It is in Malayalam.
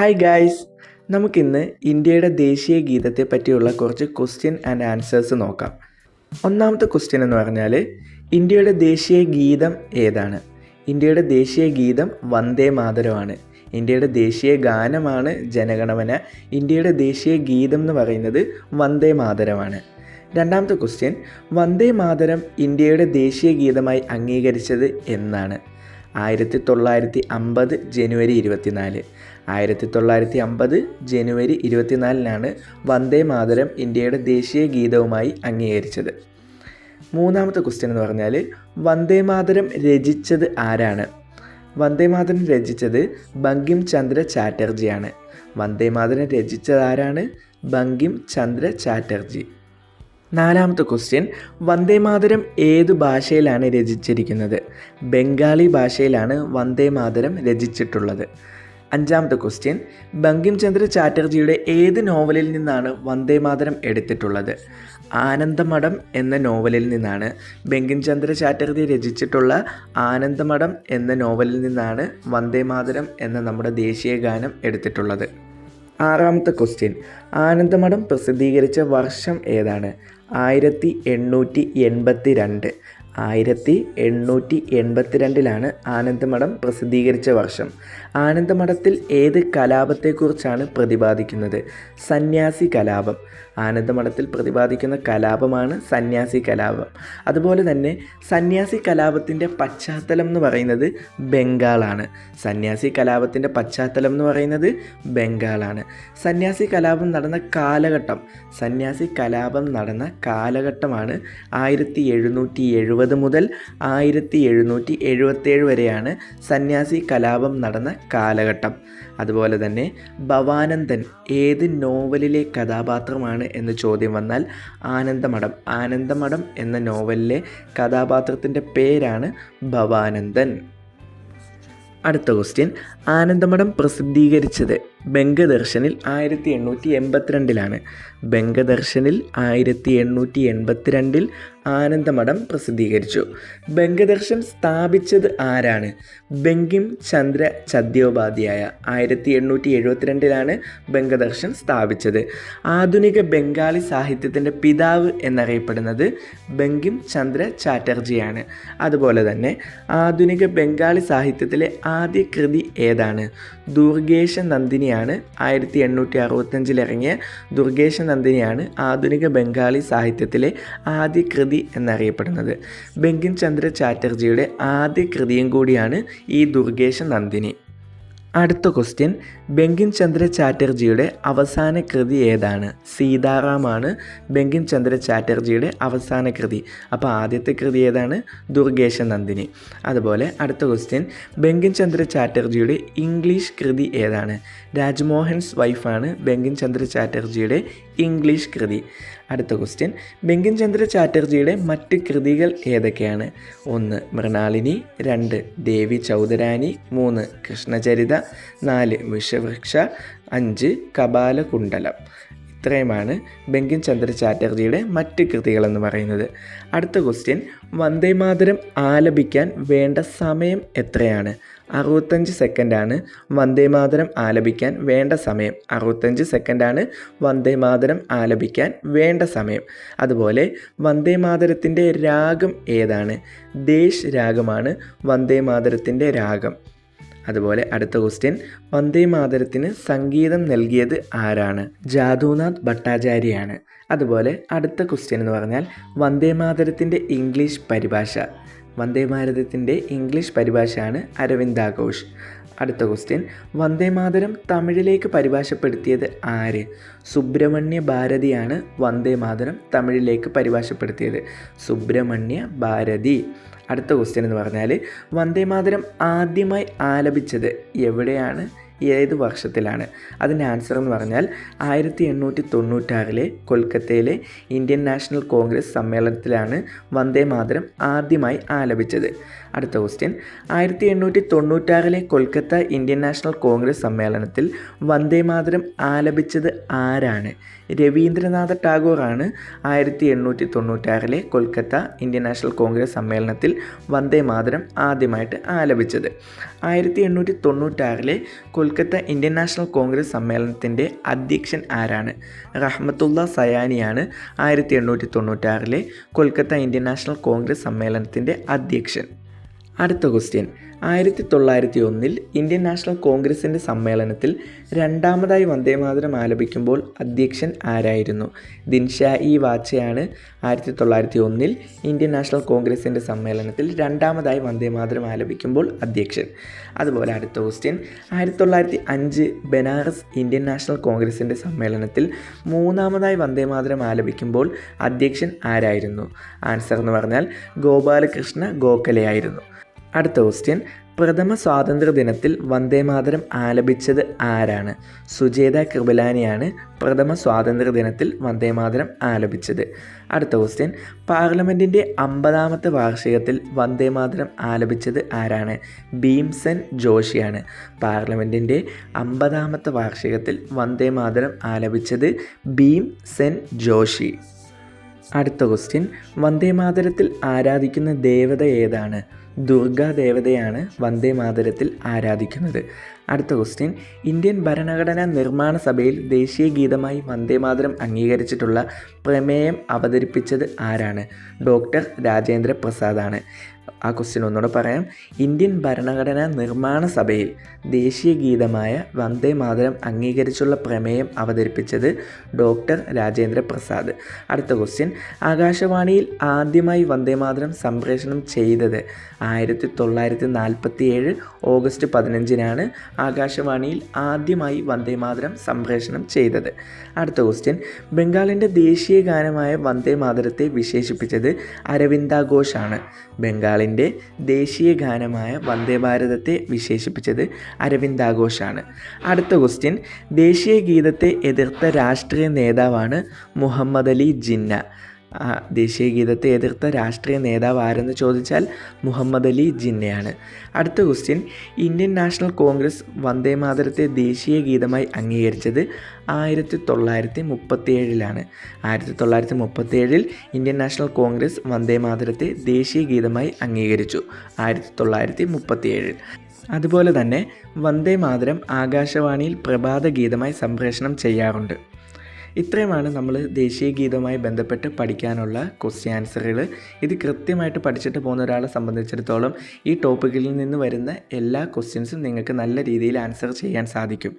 ഹായ് ഗായ്സ് നമുക്കിന്ന് ഇന്ത്യയുടെ ദേശീയ ഗീതത്തെ പറ്റിയുള്ള കുറച്ച് ക്വസ്റ്റ്യൻ ആൻഡ് ആൻസേഴ്സ് നോക്കാം. ഒന്നാമത്തെ ക്വസ്റ്റ്യൻ എന്ന് പറഞ്ഞാൽ ഇന്ത്യയുടെ ദേശീയ ഗീതം ഏതാണ്? ഇന്ത്യയുടെ ദേശീയ ഗീതം വന്ദേ മാതരമാണ്. ഇന്ത്യയുടെ ദേശീയ ഗാനമാണ് ജനഗണമന. ഇന്ത്യയുടെ ദേശീയ ഗീതം എന്ന് പറയുന്നത് വന്ദേ മാതരമാണ്. രണ്ടാമത്തെ ക്വസ്റ്റ്യൻ വന്ദേ മാതരം ഇന്ത്യയുടെ ദേശീയ ഗീതമായി അംഗീകരിച്ചത് എന്നാണ്. ആയിരത്തി തൊള്ളായിരത്തി അമ്പത് ജനുവരി ഇരുപത്തിനാല്. ആയിരത്തി തൊള്ളായിരത്തി അമ്പത് ജനുവരി ഇരുപത്തിനാലിനാണ് വന്ദേ മാതരം ഇന്ത്യയുടെ ദേശീയ ഗീതവുമായി അംഗീകരിച്ചത്. മൂന്നാമത്തെ ക്വസ്റ്റ്യൻ എന്ന് പറഞ്ഞാൽ വന്ദേ മാതരം രചിച്ചത് ആരാണ്? വന്ദേ മാതരം രചിച്ചത് ബങ്കിം ചന്ദ്ര ചാറ്റർജിയാണ്. വന്ദേ മാതരം രചിച്ചത് ആരാണ്? ബങ്കിം ചന്ദ്ര ചാറ്റർജി. നാലാമത്തെ ക്വസ്റ്റ്യൻ വന്ദേ മാതരം ഏതു ഭാഷയിലാണ് രചിച്ചിരിക്കുന്നത്? ബംഗാളി ഭാഷയിലാണ് വന്ദേ മാതരം രചിച്ചിട്ടുള്ളത്. അഞ്ചാമത്തെ ക്വസ്റ്റ്യൻ ബങ്കിം ചന്ദ്ര ചാറ്റർജിയുടെ ഏത് നോവലിൽ നിന്നാണ് വന്ദേ മാതരം എടുത്തിട്ടുള്ളത്? ആനന്ദമഠം എന്ന നോവലിൽ നിന്നാണ് ബങ്കിം ചന്ദ്ര ചാറ്റർജി രചിച്ചിട്ടുള്ള ആനന്ദമഠം എന്ന നോവലിൽ നിന്നാണ് വന്ദേ മാതരം എന്ന നമ്മുടെ ദേശീയ ഗാനം എടുത്തിട്ടുള്ളത്. ആറാമത്തെ ക്വസ്റ്റ്യൻ. ആനന്ദമഠം പ്രസിദ്ധീകരിച്ച വർഷം ഏതാണ്? ആയിരത്തി എണ്ണൂറ്റി എൺപത്തി രണ്ട് ആയിരത്തി എണ്ണൂറ്റി എൺപത്തിരണ്ടിലാണ് ആനന്ദമഠം പ്രസിദ്ധീകരിച്ച വർഷം. ആനന്ദമഠത്തിൽ ഏത് കലാപത്തെക്കുറിച്ചാണ് പ്രതിപാദിക്കുന്നത്? സന്യാസി കലാപം. ആനന്ദമഠത്തിൽ പ്രതിപാദിക്കുന്ന കലാപമാണ് സന്യാസി കലാപം. അതുപോലെ തന്നെ സന്യാസി കലാപത്തിന്റെ പശ്ചാത്തലം എന്ന് പറയുന്നത് ബംഗാളാണ്. സന്യാസി കലാപത്തിന്റെ പശ്ചാത്തലം എന്ന് പറയുന്നത് ബംഗാളാണ്. സന്യാസി കലാപം നടന്ന കാലഘട്ടം. സന്യാസി കലാപം നടന്ന കാലഘട്ടമാണ് ആയിരത്തി എഴുന്നൂറ്റി എഴുപത് മുതൽ ആയിരത്തി എഴുന്നൂറ്റി എഴുപത്തേഴ് വരെയാണ് സന്യാസി കലാപം നടന്ന കാലഘട്ടം. അതുപോലെ തന്നെ ഭവാനന്ദൻ ഏത് നോവലിലെ കഥാപാത്രമാണ് എന്ന് ചോദ്യം വന്നാൽ ആനന്ദമഠം. ആനന്ദമഠം എന്ന നോവലിലെ കഥാപാത്രത്തിന്റെ പേരാണ് ഭവാനന്ദൻ. അടുത്ത ക്വസ്റ്റ്യൻ ആനന്ദമഠം പ്രസിദ്ധീകരിച്ചത് ബംഗദർശനിൽ ആയിരത്തി എണ്ണൂറ്റി എൺപത്തിരണ്ടിലാണ് ബംഗദർശനിൽ ആയിരത്തി എണ്ണൂറ്റി എൺപത്തിരണ്ടിൽ ആനന്ദമഠം പ്രസിദ്ധീകരിച്ചു. ബംഗദർശൻ സ്ഥാപിച്ചത് ആരാണ്? ബങ്കിം ചന്ദ്ര ചദ്യോപാധ്യായ ആയിരത്തി എണ്ണൂറ്റി എഴുപത്തിരണ്ടിലാണ് ബംഗദർശൻ സ്ഥാപിച്ചത്. ആധുനിക ബംഗാളി സാഹിത്യത്തിന്റെ പിതാവ് എന്നറിയപ്പെടുന്നത് ബങ്കിം ചന്ദ്ര ചാറ്റർജിയാണ്. അതുപോലെ തന്നെ ആധുനിക ബംഗാളി സാഹിത്യത്തിലെ ആദ്യ കൃതി ഏതാണ്? ദുർഗേശ നന്ദിനിയാണ്. ആയിരത്തി എണ്ണൂറ്റി അറുപത്തഞ്ചിൽ ഇറങ്ങിയ ദുർഗേശ നന്ദിനിയാണ് ആധുനിക ബംഗാളി സാഹിത്യത്തിലെ ആദ്യ കൃതി എന്നറിയപ്പെടുന്നത്. ബങ്കിം ചന്ദ്ര ചാറ്റർജിയുടെ ആദ്യ കൃതിയും കൂടിയാണ് ഈ ദുർഗേശ നന്ദിനി അടുത്ത ക്വസ്റ്റ്യൻ. ബങ്കിം ചന്ദ്ര ചാറ്റർജിയുടെ അവസാന കൃതി ഏതാണ്? സീതാറാമാണ് ബങ്കിം ചന്ദ്ര ചാറ്റർജിയുടെ അവസാന കൃതി. അപ്പോൾ ആദ്യത്തെ കൃതി ഏതാണ്? ദുർഗേശ നന്ദിനി അതുപോലെ അടുത്ത ക്വസ്റ്റ്യൻ. ബങ്കിം ചന്ദ്ര ചാറ്റർജിയുടെ ഇംഗ്ലീഷ് കൃതി ഏതാണ്? രാജ്മോഹൻസ് വൈഫാണ് ബങ്കിം ചന്ദ്ര ചാറ്റർജിയുടെ ഇംഗ്ലീഷ് കൃതി. അടുത്ത ക്വസ്റ്റ്യൻ. ബങ്കിം ചന്ദ്ര ചാറ്റർജിയുടെ മറ്റ് കൃതികൾ ഏതൊക്കെയാണ്? ഒന്ന് മൃണാളിനി. രണ്ട് ദേവി ചൗധരാനി. മൂന്ന് കൃഷ്ണചരിത. നാല് വിഷവൃക്ഷ. അഞ്ച് കപാലകുണ്ടലം ഇത്രയുമാണ് ബങ്കിം ചന്ദ്ര ചാറ്റർജിയുടെ മറ്റ് കൃതികളെന്ന് പറയുന്നത്. അടുത്ത ക്വസ്റ്റ്യൻ വന്ദേമാതരം ആലപിക്കാൻ വേണ്ട സമയം എത്രയാണ്? അറുപത്തഞ്ച് സെക്കൻഡാണ് വന്ദേമാതരം ആലപിക്കാൻ വേണ്ട സമയം അറുപത്തഞ്ച് സെക്കൻഡാണ് വന്ദേമാതരം ആലപിക്കാൻ വേണ്ട സമയം. അതുപോലെ വന്ദേമാതരത്തിന്റെ രാഗം ഏതാണ്? ദേശ് രാഗമാണ് വന്ദേമാതരത്തിന്റെ രാഗം. അതുപോലെ അടുത്ത ക്വസ്റ്റ്യൻ വന്ദേ മാതരത്തിന് സംഗീതം നൽകിയത് ആരാണ്? ജാദുനാഥ് ഭട്ടാചാര്യയാണ്. അതുപോലെ അടുത്ത ക്വസ്റ്റ്യൻ എന്ന് പറഞ്ഞാൽ വന്ദേ മാതരത്തിന്റെ ഇംഗ്ലീഷ് പരിഭാഷ. വന്ദേ ഭാരതത്തിന്റെ ഇംഗ്ലീഷ് പരിഭാഷയാണ് അരവിന്ദ ഘോഷ് അടുത്ത ക്വസ്റ്റ്യൻ വന്ദേ മാതരം തമിഴിലേക്ക് പരിഭാഷപ്പെടുത്തിയത് ആര്? സുബ്രഹ്മണ്യ ഭാരതിയാണ് വന്ദേ മാതരം തമിഴിലേക്ക് പരിഭാഷപ്പെടുത്തിയത്. സുബ്രഹ്മണ്യ ഭാരതി. അടുത്ത ക്വസ്റ്റ്യൻ എന്ന് പറഞ്ഞാൽ വന്ദേ മാതരം ആദ്യമായി ആലപിച്ചത് എവിടെയാണ്? ഏത് വർഷത്തിലാണ്. അതിന്റെ ആൻസർ എന്ന് പറഞ്ഞാൽ ആയിരത്തി എണ്ണൂറ്റി തൊണ്ണൂറ്റാറിലെ കൊൽക്കത്തയിലെ ഇന്ത്യൻ നാഷണൽ കോൺഗ്രസ് സമ്മേളനത്തിലാണ് വന്ദേ മാതരം ആദ്യമായി ആലപിച്ചത്. അടുത്ത ക്വസ്റ്റ്യൻ. ആയിരത്തി എണ്ണൂറ്റി തൊണ്ണൂറ്റാറിലെ കൊൽക്കത്ത ഇന്ത്യൻ നാഷണൽ കോൺഗ്രസ് സമ്മേളനത്തിൽ വന്ദേ മാതരം ആലപിച്ചത് ആരാണ്? രവീന്ദ്രനാഥ ടാഗോറാണ് ആയിരത്തി എണ്ണൂറ്റി തൊണ്ണൂറ്റാറിലെ കൊൽക്കത്ത ഇന്ത്യൻ നാഷണൽ കോൺഗ്രസ് സമ്മേളനത്തിൽ വന്ദേ മാതരം ആദ്യമായിട്ട് ആലപിച്ചത്. ആയിരത്തി എണ്ണൂറ്റി തൊണ്ണൂറ്റാറിലെ കൊൽ കൊൽക്കത്ത ഇന്ത്യൻ നാഷണൽ കോൺഗ്രസ് സമ്മേളനത്തിന്റെ അധ്യക്ഷൻ ആരാണ്? റഹ്മത്തുള്ള സയാനിയാണ് ആയിരത്തി എണ്ണൂറ്റി തൊണ്ണൂറ്റാറിലെ കൊൽക്കത്ത ഇന്ത്യൻ നാഷണൽ കോൺഗ്രസ് സമ്മേളനത്തിന്റെ അധ്യക്ഷൻ. അടുത്ത ക്വസ്റ്റ്യൻ ആയിരത്തി തൊള്ളായിരത്തി ഒന്നിൽ ഇന്ത്യൻ നാഷണൽ കോൺഗ്രസിന്റെ സമ്മേളനത്തിൽ രണ്ടാമതായി വന്ദേമാതരം ആലപിക്കുമ്പോൾ അധ്യക്ഷൻ ആരായിരുന്നു? ദിൻഷാ ഇ വാച്ചയാണ് ആയിരത്തി തൊള്ളായിരത്തി ഒന്നിൽ ഇന്ത്യൻ നാഷണൽ കോൺഗ്രസിന്റെ സമ്മേളനത്തിൽ രണ്ടാമതായി വന്ദേമാതരം ആലപിക്കുമ്പോൾ അധ്യക്ഷൻ. അതുപോലെ അടുത്ത ക്വസ്റ്റ്യൻ ആയിരത്തി തൊള്ളായിരത്തി അഞ്ച് ബനാറസ് ഇന്ത്യൻ നാഷണൽ കോൺഗ്രസിന്റെ സമ്മേളനത്തിൽ മൂന്നാമതായി വന്ദേമാതരം ആലപിക്കുമ്പോൾ അധ്യക്ഷൻ ആരായിരുന്നു? ആൻസർ എന്ന് പറഞ്ഞാൽ ഗോപാലകൃഷ്ണ ഗോഖലെയായിരുന്നു. അടുത്ത ക്വസ്റ്റ്യൻ പ്രഥമ സ്വാതന്ത്ര്യ ദിനത്തിൽ വന്ദേമാതരം ആലപിച്ചത് ആരാണ്? സുജേത കൃപലാനിയാണ് പ്രഥമ സ്വാതന്ത്ര്യ ദിനത്തിൽ വന്ദേമാതരം ആലപിച്ചത്. അടുത്ത ക്വസ്റ്റ്യൻ പാർലമെന്റിന്റെ അമ്പതാമത്തെ വാർഷികത്തിൽ വന്ദേമാതരം ആലപിച്ചത് ആരാണ്? ഭീംസൻ ജോഷിയാണ്. പാർലമെന്റിന്റെ അമ്പതാമത്തെ വാർഷികത്തിൽ വന്ദേമാതരം ആലപിച്ചത് ഭീം സെൻ ജോഷി. അടുത്ത ക്വസ്റ്റ്യൻ വന്ദേമാതരത്തിൽ ആരാധിക്കുന്ന ദേവത ഏതാണ്? ദുർഗാ ദേവതയാണ് വന്ദേമാതരത്തിൽ ആരാധിക്കുന്നത്. അടുത്ത ക്വസ്റ്റ്യൻ ഇന്ത്യൻ ഭരണഘടനാ നിർമ്മാണ സഭയിൽ ദേശീയ ഗീതമായി വന്ദേമാതരം അംഗീകരിച്ചിട്ടുള്ള പ്രമേയം അവതരിപ്പിച്ചത് ആരാണ്? ഡോക്ടർ രാജേന്ദ്ര പ്രസാദാണ് ആ ക്വസ്റ്റ്യൻ ഒന്നുകൂടെ പറയാം. ഇന്ത്യൻ ഭരണഘടനാ നിർമ്മാണ സഭയിൽ ദേശീയ ഗീതമായ വന്ദേ മാതരം അംഗീകരിച്ചുള്ള പ്രമേയം അവതരിപ്പിച്ചത് ഡോക്ടർ രാജേന്ദ്ര പ്രസാദ്. അടുത്ത ക്വസ്റ്റ്യൻ ആകാശവാണിയിൽ ആദ്യമായി വന്ദേ മാതരം സംപ്രേഷണം ചെയ്തത് ആയിരത്തി തൊള്ളായിരത്തി നാൽപ്പത്തി ഏഴ് ഓഗസ്റ്റ് പതിനഞ്ചിനാണ് ആകാശവാണിയിൽ ആദ്യമായി വന്ദേ മാതരം സംപ്രേഷണം ചെയ്തത്. അടുത്ത ക്വസ്റ്റ്യൻ ബംഗാളിന്റെ ദേശീയ ഗാനമായ വന്ദേ മാതരത്തെ വിശേഷിപ്പിച്ചത് അരവിന്ദാഘോഷാണ് ബംഗാളിന്റെ ദേശീയ ഗാനമായ വന്ദേ ഭാരതത്തെ വിശേഷിപ്പിച്ചത് അരവിന്ദാഘോഷാണ്. അടുത്ത ക്വസ്റ്റ്യൻ ദേശീയ ഗീതത്തെ എതിർത്ത രാഷ്ട്രീയ നേതാവാണ് മുഹമ്മദ് അലി ജിന്ന. ആ, ദേശീയ ഗീതത്തെ എതിർത്ത രാഷ്ട്രീയ നേതാവ് ആരെന്ന് ചോദിച്ചാൽ മുഹമ്മദ് അലി ജിന്നയാണ്. അടുത്ത question Indian National Congress Vande മാതരത്തെ ദേശീയ ഗീതമായി അംഗീകരിച്ചത് ആയിരത്തി തൊള്ളായിരത്തി മുപ്പത്തി ഏഴിലാണ് ആയിരത്തി തൊള്ളായിരത്തി മുപ്പത്തി ഏഴിൽ ഇന്ത്യൻ നാഷണൽ കോൺഗ്രസ് വന്ദേ മാതരത്തെ ദേശീയ ഗീതമായി അംഗീകരിച്ചു. ആയിരത്തി തൊള്ളായിരത്തി മുപ്പത്തി ഏഴിൽ അതുപോലെ തന്നെ വന്ദേ മാതരം ആകാശവാണിയിൽ പ്രഭാത ഗീതമായി സംപ്രേഷണം ചെയ്യാറുണ്ട്. ഇത്രയുമാണ് നമ്മൾ ദേശീയ ഗീതവുമായി ബന്ധപ്പെട്ട് പഠിക്കാനുള്ള ക്വസ്റ്റ്യൻ ആൻസറുകൾ ഇത് കൃത്യമായിട്ട് പഠിച്ചിട്ട് പോകുന്ന ഒരാളെ സംബന്ധിച്ചിടത്തോളം ഈ ടോപ്പിക്കിൽ നിന്ന് വരുന്ന എല്ലാ ക്വസ്റ്റ്യൻസും നിങ്ങൾക്ക് നല്ല രീതിയിൽ ആൻസർ ചെയ്യാൻ സാധിക്കും.